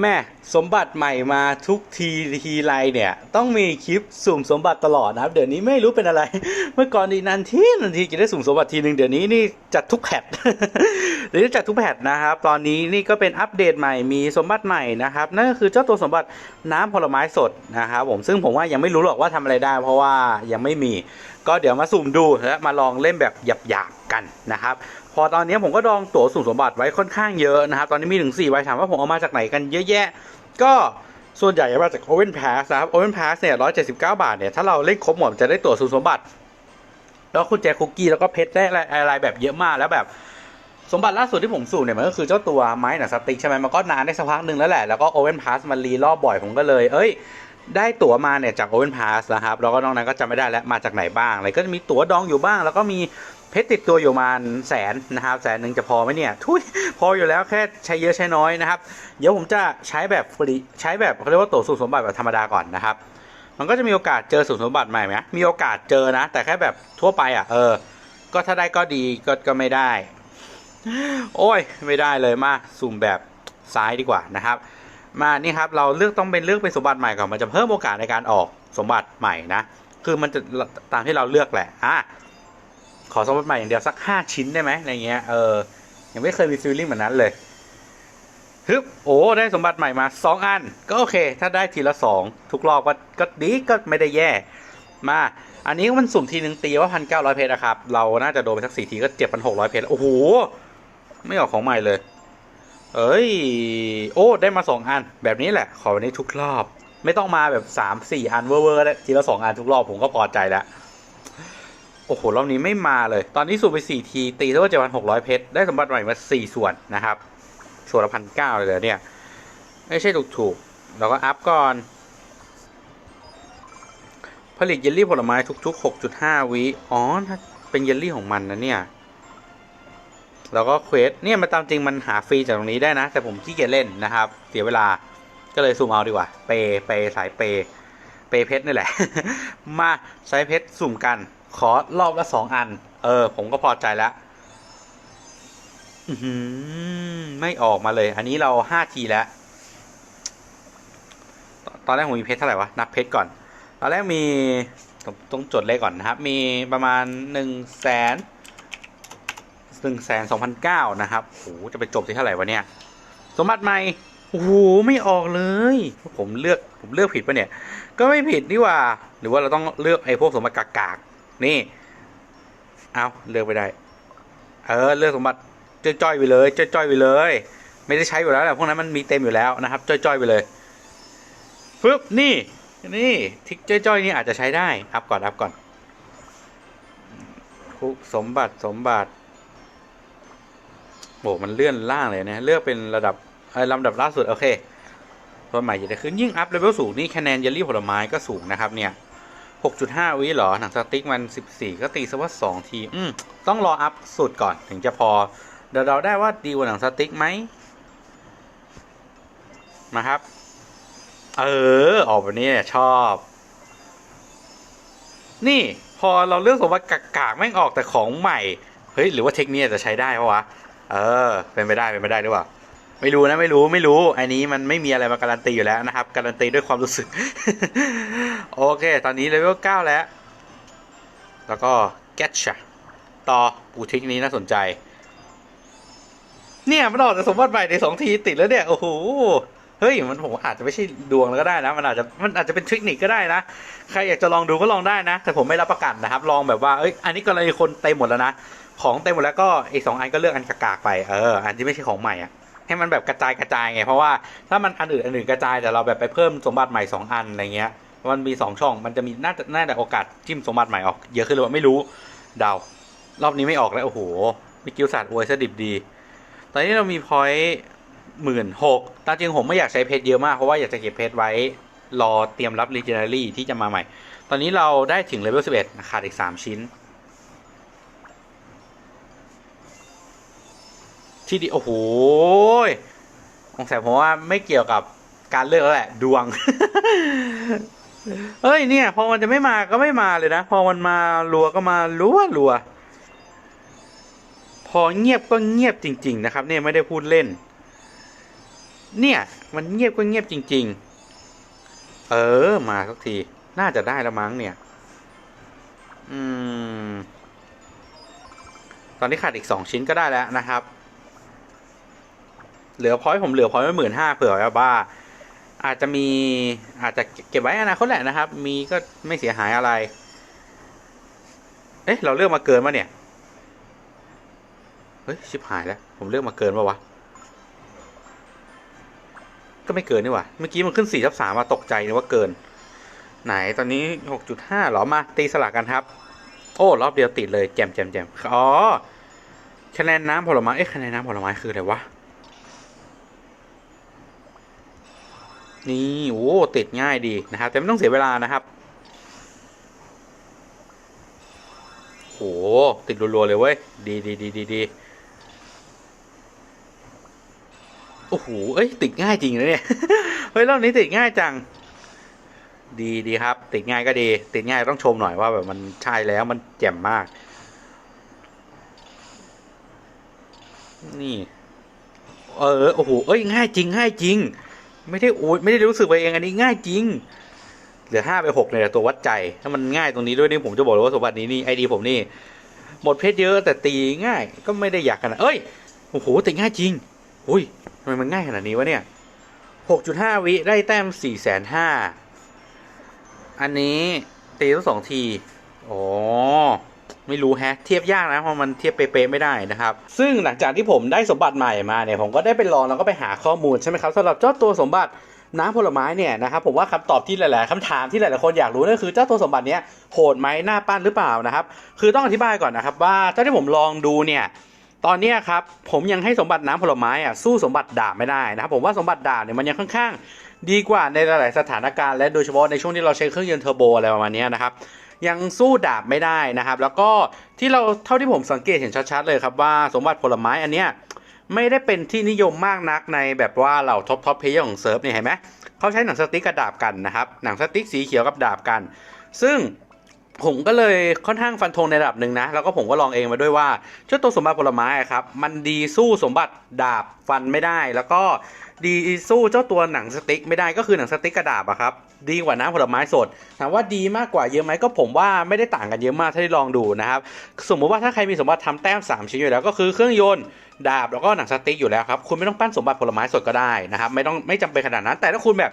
แม่สมบัติใหม่มาทุกทีทีไรเนี่ย ต้องมีคลิปสุ่มสมบัติตลอดนะครับ เดี๋ยวนี้ไม่รู้เป็นอะไร เมื่อก่อนนี่นันทีนันทีจะได้สุ่มสมบัติทีหนึ่งเดี๋ยวนี้นี่จัดทุกแพทเดี๋ยวนี้จัดทุกแพทนะครับ ตอนนี้นี่ก็เป็นอัปเดตใหม่มีสมบัติใหม่นะครับนั่นก็คือเจ้าตัวสมบัติน้ำผลไม้สดนะครับผมซึ่งผมว่ายังไม่รู้หรอกว่าทำอะไรได้ เพราะว่ายังไม่มี ก็เดี๋ยวมาสุ่มดูและมาลองเล่นแบบหยาบๆกันนะครับ พอตอนนี้ผมก็ดองตั๋วสุ่มสมบัติไว้ค่อนข้างเยอะนะครับตอนนี้มีถึง4ใบถามว่าผมเอามาจากไหนกันเยอะแยะ ก็ส่วนใหญ่มาจาก Open Pass นะครับ Open Pass เนี่ย179 บาทเนี่ยถ้าเราเล่นครบหมดจะได้ตั๋วสุ่มสมบัติ แล้วคุณแจคุกกี้แล้วก็เพชรได้อะไรแบบเยอะมากแล้วแบบสมบัติล่าสุดที่ผมสุ่เนี่ยมันก็คือเจ้าตัวไม้หนังสติ๊กใช่ไหมมันก็นานได้สักพักหนึ่งแล้วแหละแล้วก็ Open Pass มันรีรอบบ่อยผมก็เลย เอ้ย ได้ตั๋วมาเนี่ยจาก Open Pass นะครับแล้วก็นอกนั้นก็จำไม่ได้แล้วมาจากไหนบ้างอะไรก็จะมีตั๋วดองอยู่บ้าง แล้วก็มีเพชรติดตัวอยู่ประมาณแสนนะครับแสนหนึ่งจะพอไหมเนี่ยทุยพออยู่แล้วแค่ใช้เยอะใช้น้อยนะครับ เดี๋ยวผมจะใช้แบบฟรีใช้แบบเขาเรียกว่าตั๋วสูตรสมบัติแบบธรรมดาก่อนนะครับ มันก็จะมีโอกาสเจอสูตรสมบัติใหม่ไหมมีโอกาสเจอนะ แต่แค่แบบทั่วไปอะเออ ก็ถ้าได้ก็ดีก็ก็ไม่ได้ โอ้ยไม่ได้เลยมาสุ่มแบบซ้ายดีกว่านะครับ มานี่ครับเราเลือกต้องเป็นเลือกเป็นสมบัติใหม่ก่อนมันจะเพิ่มโอกาสในการออกสมบัติใหม่นะคือมันจะตามที่เราเลือกแหละอะขอสมบัติใหม่อย่างเดียวสักห้าชิ้นได้ไหมอะไรเงี้ยเออยังไม่เคยมีฟีลลิ่งแบบนั้นเลยฮึบโอ้ได้สมบัติใหม่มาสองอัน ก็โอเค ถ้าได้ทีละสองทุกรอบก็ก็ดีก็ไม่ได้แย่ มา อันนี้มันสุ่มทีหนึ่งตีว่าพันเก้าร้อยเพชรนะครับ เราน่าจะโดนไปสักสี่ทีก็เจ็ดพันหกร้อยเพชรโอ้โห ไม่ออกของใหม่เลย เอ้ย โอ้ ได้มาสองอัน แบบนี้แหละ ขอวันนี้ทุกรอบ ไม่ต้องมาแบบสามสี่อันเวอร์ๆแล้วทีละสองอันทุกรอบผมก็พอใจแล้ว โอ้โห รอบนี้ไม่มาเลย ตอนนี้สูบไปสี่ที ตีเท่าว่าเจ็ดพันหกร้อยเพชร ได้สมบัติใหม่มาสี่ส่วนนะครับ ส่วนละพันเก้าเลยเนี่ย ไม่ใช่ถูกๆเราก็อัพก่อน ผลิตเยลลี่ผลไม้ทุก ๆ 6.5 วิ อ๋อถ้าเป็นเยลลี่ของมันนะเนี่ย แล้วก็เควสเนี่ยมันตามจริงมันหาฟรีจากตรงนี้ได้นะ แต่ผมขี้เกียจเล่นนะครับ เสียเวลาก็เลยซูมเอาดีกว่า เปย์เปย์สายเปย์เปย์เพชรนี่แหละ มาใช้เพชรสุ่มกัน ขอรอบละสองอัน เออ ผมก็พอใจแล้วอืไม่ออกมาเลย อันนี้เราห้าทีแล้วตตอนแรกผมมีเพชรเท่าไหร่วะ นับเพชรก่อน ตอนแรกมีต้องจดเลขก่อนนะครับ มีประมาณหนึ่งแสน หนึ่งแสนสองพันเก้านะครับโหจะไปจบที่เท่าไหร่วะเนี่ย สมบัติใหม่โอ้โหไม่ออกเลย ผมเลือกผมเลือกผิดปะเนี่ย ก็ไม่ผิดนี่ว่า หรือว่าเราต้องเลือกไอ้พวกสมบัติกากๆนี่ เอาเลือกไปได้ เออเลือกสมบัติจ้อยๆไปเลยจ้อยๆไปเลย ไม่ได้ใช้อยู่แล้วแหละพวกนั้นมันมีเต็มอยู่แล้วนะครับจ้อยๆไปเลยฟึบนี่นี่ทิกจ้อยๆนี่อาจจะใช้ได้อัพก่อนอัพก่อนคุกสมบัติสมบัติ อ้มันเลื่อนล่างเลยนะเลือกเป็นระดับลำดับล่าสุด โอเคตัวใหม่จะได้ขึ้นยิ่งอัพเลเวลสูงนี่คะแนนเยลลี่ผลไม้ก็สูงนะครับเนี่ย 6.5 วิเหรอ หนังสติ๊กมัน 14 ก็ตีซะว่า 2 ที อืมต้องรออัพสุดก่อนถึงจะพอ เดี๋ยวเราได้ว่าดีกว่าหนังสติ๊กไหมมาครับ เออ ออกแบบนี้เนี่ยชอบ นี่พอเราเลือกสมบัติกากๆแม่งออกแต่ของใหม่ เฮ้ย หรือว่าเทคนิคจะใช้ได้ปะวะ เออ เป็นไปได้เป็นไปได้หรือเปล่าไม่รู้นะไม่รู้ไม่รู้อันนี้มันไม่มีอะไรมาการันตีอยู่แล้วนะครับ การันตีด้วยความรู้สึก โอเค ตอนนี้เลเวล9แล้ว แล้วก็แกชต่อปูทิกนี้น่าสนใจ เนี่ยมันออกแต่สมบัติใหม่ในสองทีติดแล้วเนี่ยโอ้โหเฮ้ยมันผมอาจจะไม่ใช่ดวงแล้วก็ได้นะ มันอาจจะมันอาจจะเป็นเทคนิคก็ได้นะ ใครอยากจะลองดูก็ลองได้นะ แต่ผมไม่รับประกันนะครับ ลองแบบว่าเอ้ยอันนี้กรณีคนเต็มหมดแล้วนะ ของเต็มหมดแล้วก็ไอีกสองอันก็เลือกอันกากๆไปเอออันที่ไม่ใช่ของใหม่อะให้มันแบบกระจายกระจายไงเพราะว่าถ้ามันอันอื่นอันอื่นกระจายแต่เราแบบไปเพิ่มสมบัติใหม่สองอันอะไรเงี้ยมันมีสองช่องมันจะมีน่าจะน่าจะโอกาสจิ้มสมบัติใหม่ออกเยอะขึ้นหรือเปล่าไม่รู้เดารอบนี้ไม่ออกแล้วโอ้โหมีกิลสัตว์อวยซะดิบดี ตอนนี้เรามีพอยต์หมื่นหกตามจริงผมไม่อยากใช้เพชรเยอะมากเพราะว่าอยากจะเก็บเพชรไว้รอเตรียมรับ Legendary ที่จะมาใหม่ ตอนนี้เราได้ถึงเลเวล11ขาดอีก 3 ชิ้น ที่ดีโอ้โหสงสัยผมว่าไม่เกี่ยวกับการเลือกแล้วแหละดวงเฮ้ยเนี่ย พอมันจะไม่มาก็ไม่มาเลยนะ พอมันมารัวก็มารัวรัว พอเงียบก็เงียบจริง ๆ นะครับ เนี่ยไม่ได้พูดเล่น เนี่ย มันเงียบก็เงียบจริง ๆ เออ มาสักที น่าจะได้แล้วมั้งเนี่ย อืม ตอนนี้ขาดอีกสองชิ้นก็ได้แล้วนะครับ เหลือพอยต์ผมเหลือพอยต์ไว้หมื่นห้าเผื่อว้ว่า อาจจะมีอาจจะเก็บไว้อนาคตแหละนะครับ มีก็ไม่เสียหายอะไร เอ๊ะ เราเลือกมาเกินมาเนี่ย เฮ้ย ชิบหายแล้ว ผมเลือกมาเกินปะวะ ก็ไม่เกินนี่หว่า เมื่อกี้มันขึ้นสี่ทับสามมาตกใจนึกว่าเกิน ไหนตอนนี้หกจุดห้าหรอมาตีสลักกันครับ โอ้รอบเดียวติดเลยแจมแจมแจมอ๋อคะแนนน้ำผลไม้ เอ๊ะคะแนนน้ำผลไม้คืออะไรวะ นี่โอ้ติดง่ายดีนะครับ แต่ไม่ต้องเสียเวลานะครับโหติดรัวๆเลยเว้ย ดีดีดีดีดีโอ้โหเอ้ยติดง่ายจริงนะเนี่ยเฮ้ยรอบนี้ติดง่ายจัง ดีดีครับ ติดง่ายก็ดี ติดง่ายต้องชมหน่อยว่าแบบมันใช่แล้วมันแจ่มมาก นี่ เออโอ้โหเอ้ยง่ายจริงง่ายจริง ไม่ได้โอ้ยไม่ได้รู้สึกไปเองอันนี้ง่ายจริง เหลือห้าไปหกเนี่ยตัววัดใจ ถ้ามันง่ายตรงนี้ด้วยนี่ผมจะบอกเลยว่าสมบัตินี้นี่ไอดีผมนี่ หมดเพชรเยอะแต่ตีง่ายก็ไม่ได้อยากขนาดเอ้ยโอ้โหติง่ายจริงอุ้ยทำไมมันง่ายขนาดนี้วะเนี่ยหกจุดห้าวิได้แต้มสี่แสนห้าอันนี้ตีทั้งสองที อ๋อ ไม่รู้แฮะ เทียบยากนะเพราะมันเทียบเป๊ะๆไม่ได้นะครับ ซึ่งหลังจากที่ผมได้สมบัติใหม่มาเนี่ยผมก็ได้ไปลองแล้วก็ไปหาข้อมูลใช่ไหมครับสำหรับเจ้าตัวสมบัติน้ำผลไม้เนี่ยนะครับผมว่าคำตอบที่หลาย ๆคำถามที่หลาย ๆ คนอยากรู้นั่นคือเจ้าตัวสมบัติเนี้ยโหดไหมหน้าปั้นหรือเปล่านะครับ คือต้องอธิบายก่อนนะครับว่าเจ้าที่ผมลองดูเนี่ยตอนนี้ครับผมยังให้สมบัติน้ำผลไม้อะสู้สมบัติดาบไม่ได้นะครับผมว่าสมบัติดาบเนี่ยมันยังค่อนข้าง ดีกว่าในหลายๆสถานการณ์และโดยเฉพาะในช่วงที่เราใช้เครื่องยนต์เทอร์โบอะไรประมาณนี้นะครับยังสู้ดาบไม่ได้นะครับ แล้วก็ที่เราเท่าที่ผมสังเกตเห็นชัดๆเลยครับว่าสมบัติผลไม้อันเนี้ยไม่ได้เป็นที่นิยมมากนักในแบบว่าเหล่าท็อปท็อปเพลเยอร์ของเซิร์ฟเนี่ยเห็นไหมเขาใช้หนังสติ๊กกับดาบกันนะครับหนังสติ๊กสีเขียวกับดาบกัน ซึ่ง ผมก็เลยค่อนข้างฟันธงในระดับหนึ่งนะ แล้วก็ผมก็ลองเองมาด้วยว่าเจ้าตัวสมบัติผลไม้ครับ มันดีสู้สมบัติดาบฟันไม่ได้ แล้วก็ดีสู้เจ้าตัวหนังสติ๊กไม่ได้ก็คือหนังสติ๊กกระดาบอะครับ ดีกว่าน้ำผลไม้สดถามว่าดีมากกว่าเยอะไหมก็ผมว่าไม่ได้ต่างกันเยอะมากถ้าที่ลองดูนะครับ สมมุติว่าถ้าใครมีสมบัติทำแต้ม3ชิ้นอยู่แล้วก็คือเครื่องยนต์ดาบแล้วก็หนังสติ๊กอยู่แล้วครับคุณไม่ต้องปั้นสมบัติผลไม้สดก็ได้นะครับไม่ต้องไม่จำเป็นขนาดนั้น แต่ถ้าคุณแบบ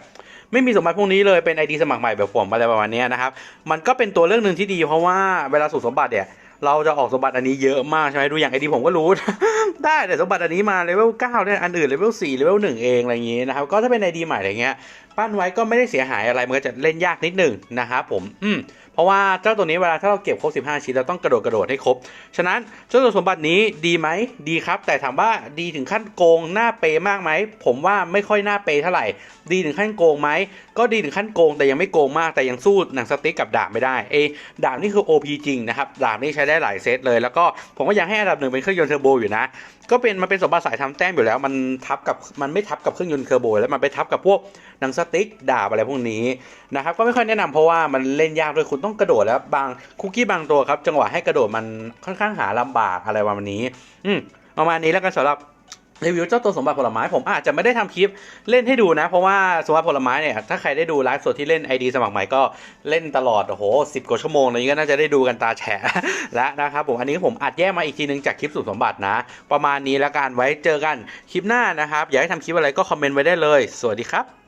ไม่มีสมบัติพวกนี้เลยเป็นไอดีสมัครใหม่แบบผมอะไรประมาณนี้นะครับ มันก็เป็นตัวเรื่องหนึ่งที่ดี เพราะว่าเวลาสูตรสมบัติเนี่ยเราจะออกสมบัติอันนี้เยอะมากใช่ไหมดูอย่างไอดีผมก็รู้ ได้แต่สมบัติอันนี้มาเลเวลเก้าเนี่ยอันอื่นเลเวลสี่เลเวลหนึ่งเองอะไรอย่างงี้นะครับก็ถ้าเป็นไอดีใหม่อะไรเงี้ยปั้นไว้ก็ไม่ได้เสียหายอะไรมันก็จะเล่นยากนิดหนึ่งนะครับผมอืม เพราะว่าเจ้าตัวนี้เวลาถ้าเราเก็บครบ 15 ชิ้นเราต้องกระโดดกระโดดให้ครบ ฉะนั้นเจ้าตัวสมบัตินี้ดีไหมดีครับ แต่ถามว่าดีถึงขั้นโกงหน้าเปย์มากไหมผมว่าไม่ค่อยหน้าเปย์เท่าไหร่ ดีถึงขั้นโกงไหมก็ดีถึงขั้นโกงแต่ยังไม่โกงมากแต่ยังสู้หนังสติ๊กกับดาบไม่ได้เอดาบนี่คือ OP จริงนะครับดาบนี่ใช้ได้หลายเซตเลย แล้วก็ผมก็ยังให้อันดับหนึ่งเป็นเครื่องยนต์เทอร์โบอยู่นะก็เป็นมันเป็นสมบัติสายทำแต้มอยู่แล้ว มันทับกับมันไม่ทับกับเครื่องยนต์เคอร์โบแล้วมันไปทับกับพวกหนังสติ๊กดาบอะไรพวกนี้นะครับก็ไม่ค่อยแนะนำเพราะว่ามันเล่นยากด้วยคุณต้องกระโดดแล้วบางคุกกี้บางตัวครับ จังหวะให้กระโดดมันค่อนข้างหาลำบากอะไรประมาณนี้ อืมประมาณนี้แล้วกันสำหรับ รีวิวเจ้าตัวสมบัติผลไม้ผมอาจจะไม่ได้ทำคลิปเล่นให้ดูนะ เพราะว่าสมบัติผลไม้เนี่ยถ้าใครได้ดูไลฟ์สดที่เล่น ID สมัครใหม่ก็เล่นตลอด โอ้โหสิบกว่าชั่วโมงอะไรนี้ก็น่าจะได้ดูกันตาแฉะและนะครับผมอันนี้ผมอัดแยกมาอีกทีนึงจากคลิปสุดสมบัตินะ ประมาณนี้แล้วกันไว้เจอกันคลิปหน้านะครับ อยากให้ทำคลิปอะไรก็คอมเมนต์ไว้ได้เลย สวัสดีครับ